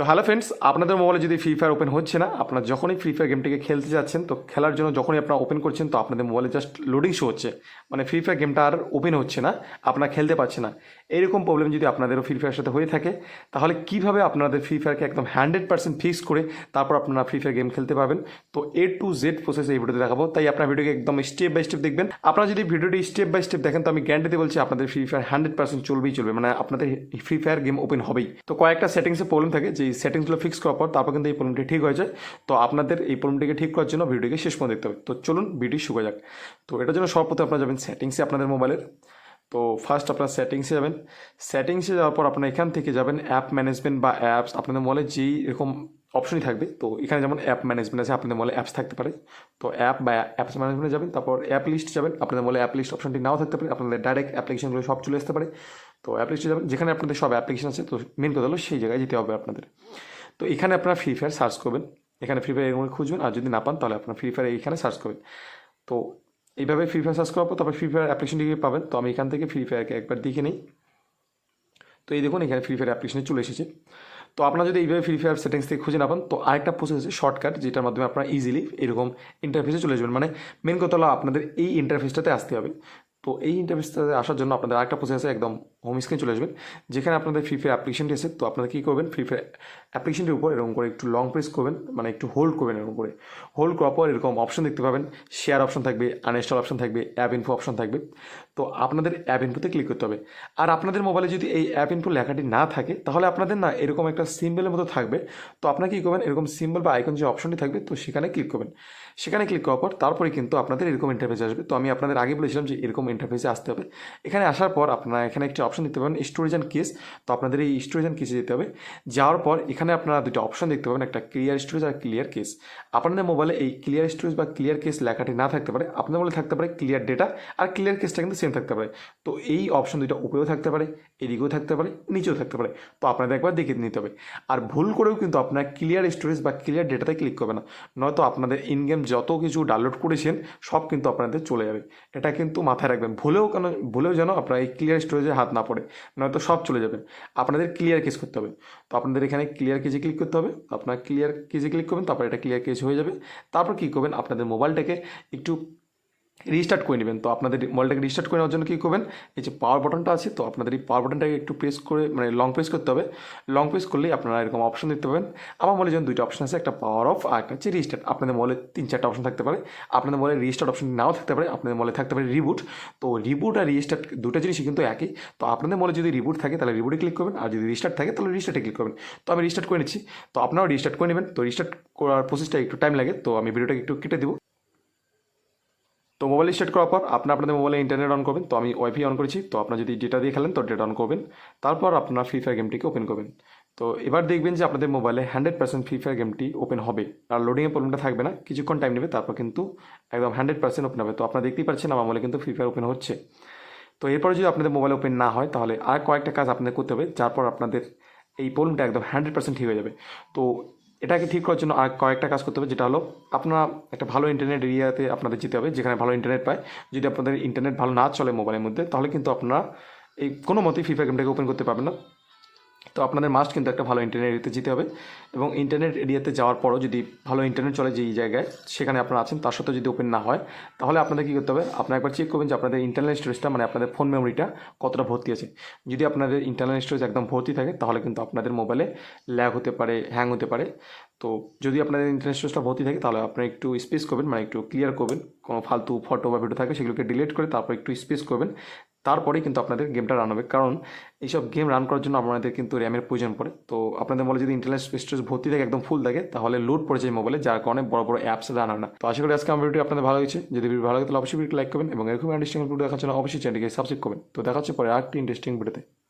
তো hello friends আপনাদের মোবাইলে যদি ফ্রি ফায়ার ওপেন হচ্ছে না, আপনার যখনই ফ্রি ফায়ার গেমটিকে খেলতে যাচ্ছেন, তো খেলার জন্য যখনই আপনারা ওপেন করছেন, তো আপনাদের মোবাইলে জাস্ট লোডিং শো হচ্ছে। মানে ফ্রি ফায়ার গেমটা আর ওপেন হচ্ছে না, আপনারা খেলতে পারছে না। এরকম প্রবলেম যদি আপনাদেরও ফ্রি ফায়ার সাথে হয়ে থাকে, তাহলে কীভাবে আপনাদের ফ্রি ফায়ারকে একদম হান্ড্রেড পার্সেন্ট ফিক্স করে তারপর আপনারা ফ্রি ফায়ার গেম খেলতে পারবেন? তো এ টু জেড প্রসেস এই ভিডিওতে দেখাবো, তাই আপনার ভিডিওকে একদম স্টেপ বাই স্টেপ দেখবেন। আপনারা যদি ভিডিওটি স্টেপ বাই স্টেপ দেখেন, তো আমি গ্যারান্টিতে বলছি আপনাদের ফ্রি ফায়ার হান্ড্রেড পার্সেন্ট চলবেই চলবে মানে আপনাদের ফ্রি ফায়ার গেম ওপেন হবেই। তো কয়েকটা সেটিংসে প্রবলেম থাকে যে সেটিংসগুলো ফিক্স করার পর তারপর কিন্তু এই প্রবলেমটি ঠিক হয়ে যায়। তো আপনাদের এই প্রবলেমটিকে ঠিক করার জন্য ভিডিওটিকে শেষ পর্যন্ত দেখতে হবে। তো চলুন ভিডিও শুরু করা যাক। তো এটার জন্য সর্বপ্রথম আপনারা যাবেন সেটিংসে আপনাদের মোবাইলের তো ফার্স্ট আপনারা সেটিংসে যাবেন। সেটিংসে যাওয়ার পর আপনারা এখান থেকে যাবেন অ্যাপ ম্যানেজমেন্ট বা অ্যাপস আপনাদের মোবাইলে যেই এরকম অপশনই থাকবে, তো এখানে যেমন অ্যাপ ম্যানেজমেন্ট আছে, আপনাদের মোবাইলে অ্যাপস থাকতে পারে। তো অ্যাপ বা অ্যাপস ম্যানেজমেন্টে যাবেন, তারপর অ্যাপ লিস্ট যাবেন। আপনাদের মোবাইলে অ্যাপ লিস্ট অপশনটি নাও থাকতে পারে। আপনাদের ডাইরেক্ট অ্যাপ্লিকেশনগুলো সব চলে আসতে পারে। তো অ্যাপ লিস্টে যাবেন যেখানে আপনাদের সব অ্যাপ্লিকেশন আছে, তো মেন কথা হলো সেই জায়গায় যেতে হবে আপনাদের। তো এখানে আপনারা ফ্রি ফায়ার সার্চ করবেন। এখানে ফ্রি ফায়ার এরকম খুঁজবেন, আর যদি না পান, তাহলে আপনার ফ্রি ফায়ার এইখানে সার্চ করবেন। তো এইভাবে ফ্রি ফায়ার সার্চ করার পর, তারপর ফ্রি ফায়ার অ্যাপ্লিকেশনটিকে পাবেন। তো আমি এখান থেকে ফ্রি ফায়ারকে একবার দেখে নিই। তো এই দেখুন, এখানে ফ্রি ফায়ার অ্যাপ্লিকেশনে চলে এসেছে। তো আপনারা যদি এইভাবে ফ্রি ফায়ার সেটিংস থেকে খুঁজে না পান, তো আরেকটা প্রসেস আছে শর্টকাট যেটার মাধ্যমে আপনারা ইজিলি এরকম ইন্টারফেসে চলে যাবেন। মানে মেন কথা হলো আপনাদের এই ইন্টারফেসটাতে আসতে হবে। তো এই ইন্টারফেসটাতে আসার জন্য আপনাদের আরেকটা প্রসেস আছে, একদম হোম স্ক্রিনে চলে আসবেন যেখানে আপনাদের ফ্রি ফায়ার অ্যাপ্লিকেশনটি আছে, তো আপনারা কী করবেন? ফ্রি ফায়ার অ্যাপ্লিকেশনটির উপর এরকম করে একটু লং প্রেস করবেন মানে একটু হোল্ড করবেন এরকম করে। হোল্ড করার পর এরকম অপশন দেখতে পাবেন শেয়ার অপশন থাকবে আনইনস্টল অপশন থাকবে অ্যাপ ইনফো অপশন থাকবে। তো আপনাদের অ্যাপ ইনফোতে ক্লিক করতে হবে। আর আপনাদের মোবাইলে যদি এই অ্যাপ ইনফো লেখাটি না থাকে, তাহলে আপনাদের না এরকম একটা সিম্বলের মতো থাকবে। তো আপনারা কী করবেন, এরকম সিম্বল বা আইকন যে অপশনটি থাকবে, তো সেখানে ক্লিক করবেন। সেখানে ক্লিক করার পর তারপরে কিন্তু আপনাদের এরকম ইন্টারফেসে আসবে। তো আমি আপনাদের আগে বলেছিলাম যে এরকম ইন্টারফেসে আসতে হবে। এখানে আসার পর আপনারা এখানে একটি অপশন দিতে পারেন স্টোরেজ অ্যান্ড কেস তো আপনাদের এই স্টোরেজ অ্যান্ড কেসে যেতে হবে। যাওয়ার পর এখানে আপনারা দুটো অপশন দেখতে পাবেন, একটা ক্লিয়ার স্টোরেজ আর ক্লিয়ার কেস আপনাদের মোবাইলে এই ক্লিয়ার স্টোরেজ বা ক্লিয়ার কেস লেখাটি না থাকতে পারে, আপনাদের মোবাইলে থাকতে পারে ক্লিয়ার ডেটা আর ক্লিয়ার কেসটা কিন্তু সেম থাকতে পারে। তো এই অপশন দুটো উপরেও থাকতে পারে, এদিকেও থাকতে পারে, নিচেও থাকতে পারে। তো আপনাদের একবার দেখে নিতে হবে। আর ভুল করেও কিন্তু আপনার ক্লিয়ার স্টোরেজ বা ক্লিয়ার ডেটাতে ক্লিক করবে না। নয়তো আপনাদের ইন গেম যত কিছু ডাউনলোড করেছেন, সব কিন্তু আপনাদের চলে যাবে। এটা কিন্তু মাথায় রাখবেন। ভুলেও কেন, ভুলেও যেন আপনার এই ক্লিয়ার স্টোরেজে হাত না পড়ে, নয়তো সব চলে যাবে। আপনাদের ক্লিয়ার কেস করতে হবে। তো আপনাদের এখানে ক্লিয়ার কেজে ক্লিক করতে হবে। আপনার ক্লিয়ার কেজে ক্লিক করবেন, তারপর এটা ক্লিয়ার কেজ হয়ে যাবে। তারপর কী করবেন? আপনাদের মোবাইলটাকে একটু রিস্টার্ট করে নেবেন। তো আপনাদের মোবাইলটাকে রিস্টার্ট করে নেওয়ার জন্য কী করবেন? এই যে পাওয়ার বাটনটা আছে, তো আপনাদের এই পাওয়ার বাটনটাকে একটু প্রেস করে মানে লং প্রেস করতে হবে। লং প্রেস করলেই আপনারা এরকম অপশন দেখতে পাবেন। আমার মোবাইলে যেমন দুইটা অপশন আছে, একটা পাওয়ার অফ আর একটা হচ্ছে রিস্টার্ট আপনাদের মোবাইলে তিন চারটা অপশন থাকতে পারে। আপনাদের মোবাইলে রিস্টার্ট অপশন নাও থাকতে পারে, আপনাদের মোবাইলে থাকতে পারে রিবুট তো রিবুট আর রিস্টার্ট দুটো জিনিসই কিন্তু একই। তো আপনাদের মোবাইলে যদি রিবুট থাকে, তাহলে রিবুটে ক্লিক করবেন। আর যদি রিস্টার্ট থাকে, তাহলে রিস্টার্টে ক্লিক করবেন। তো আমি রিস্টার্ট করে নিচ্ছি। তো আপনারাও রিস্টার্ট করে নেবেন। তো রিস্টার্ট করার প্রসেসটা একটু টাইম লাগে। তো আমি ভিডিওটাকে একটু কেটে দেবো। তো মোবাইল স্টার্ট করার পর আপনার আপনাদের মোবাইলে ইন্টারনেট অন করবেন, তো আমি ওয়াইফাই অন করেছি, তো আপনার যদি ডেটা দিয়ে খেলেন, তো ডেটা অন করবেন, তারপর আপনার ফ্রি ফায়ার গেমটিকে ওপেন করবেন। তো এবার দেখবেন যে আপনাদের মোবাইলে হান্ড্রেড পার্সেন্ট ফ্রি ফায়ার গেমটি ওপেন হবে, আর লোডিংয়ের প্রবলেমটা থাকবে না, কিছুক্ষণ টাইম নেবে, তারপর কিন্তু একদম হান্ড্রেড পার্সেন্ট ওপেন হবে। তো আপনারা দেখতেই পাচ্ছেন আমার মোবাইলে কিন্তু ফ্রি ফায়ার ওপেন হচ্ছে। তো এরপরে যদি আপনাদের মোবাইল ওপেন না হয়, তাহলে আর কয়েকটা কাজ আপনাদের করতে হবে, যার পর আপনাদের এই প্রবলেমটা একদম হান্ড্রেড পার্সেন্ট ঠিক হয়ে যাবে। তো এটাকে ঠিক করার জন্য আর কয়েকটা কাজ করতে হবে, যেটা হলো আপনারা একটা ভালো ইন্টারনেট এরিয়াতে আপনাদের যেতে হবে, যেখানে ভালো ইন্টারনেট পায়। যদি আপনাদের ইন্টারনেট ভালো না চলে মোবাইলের মধ্যে, তাহলে কিন্তু আপনারা এই কোনো মতেই ফায়ার গেমটাকে ওপেন করতে পারবেন না। তো আপনাদের মাস্ট কিন্তু একটা ভালো ইন্টারনেট এরিয়াতে যেতে হবে এবং ইন্টারনেট এরিয়াতে যাওয়ার পরও যদি ভালো ইন্টারনেট চলে যেই জায়গায় সেখানে আপনারা আছেন, তার সাথে যদি ওপেন না হয়, তাহলে আপনাদের কী করতে হবে? আপনারা একবার চেক করবেন যে আপনাদের ইন্টারনাল স্টোরেজটা মানে আপনাদের ফোন মেমোরিটা কতটা ভর্তি আছে। যদি আপনাদের ইন্টারনাল স্টোরেজ একদম ভর্তি থাকে, তাহলে কিন্তু আপনাদের মোবাইলে ল্যাগ হতে পারে হ্যাং হতে পারে। তো যদি আপনাদের ইন্টারনেট স্টোরেজটা ভর্তি থাকে, তাহলে আপনারা একটু স্পেস করবেন মানে একটু ক্লিয়ার করবেন। কোনো ফালতু ফটো বা ভিডিও থাকে, সেগুলোকে ডিলিট করে তারপর একটু স্পেস করবেন। তারপরেই কিন্তু আপনাদের গেমটা রান হবে। কারণ এইসব গেম রান করার জন্য আপনাদের কিন্তু র্যামের প্রয়োজন পড়ে। তো আপনাদের মোবাইলে যদি ইন্টারনেট স্টোরেজ ভর্তি থাকে, একদম ফুল থাকে, তাহলে লোড পড়ে যায় মোবাইলে যার কারণে বড় বড় অ্যাপস রান হয় না। তো আশা করি আজকে আমার ভিডিও আপনাদের ভালো হয়েছে যদি ভিডিও ভালো লাগে, তাহলে অবশ্যই ভিডিও লাইক করবেন এবং এরকম ইন্টারেস্টিং ভিডিও দেখার জন্য অবশ্যই চ্যানেলকে সাবস্ক্রাইব করবেন। তো দেখা হচ্ছে পরে আরেকটি ইন্টারেস্টিং ভিডিওতে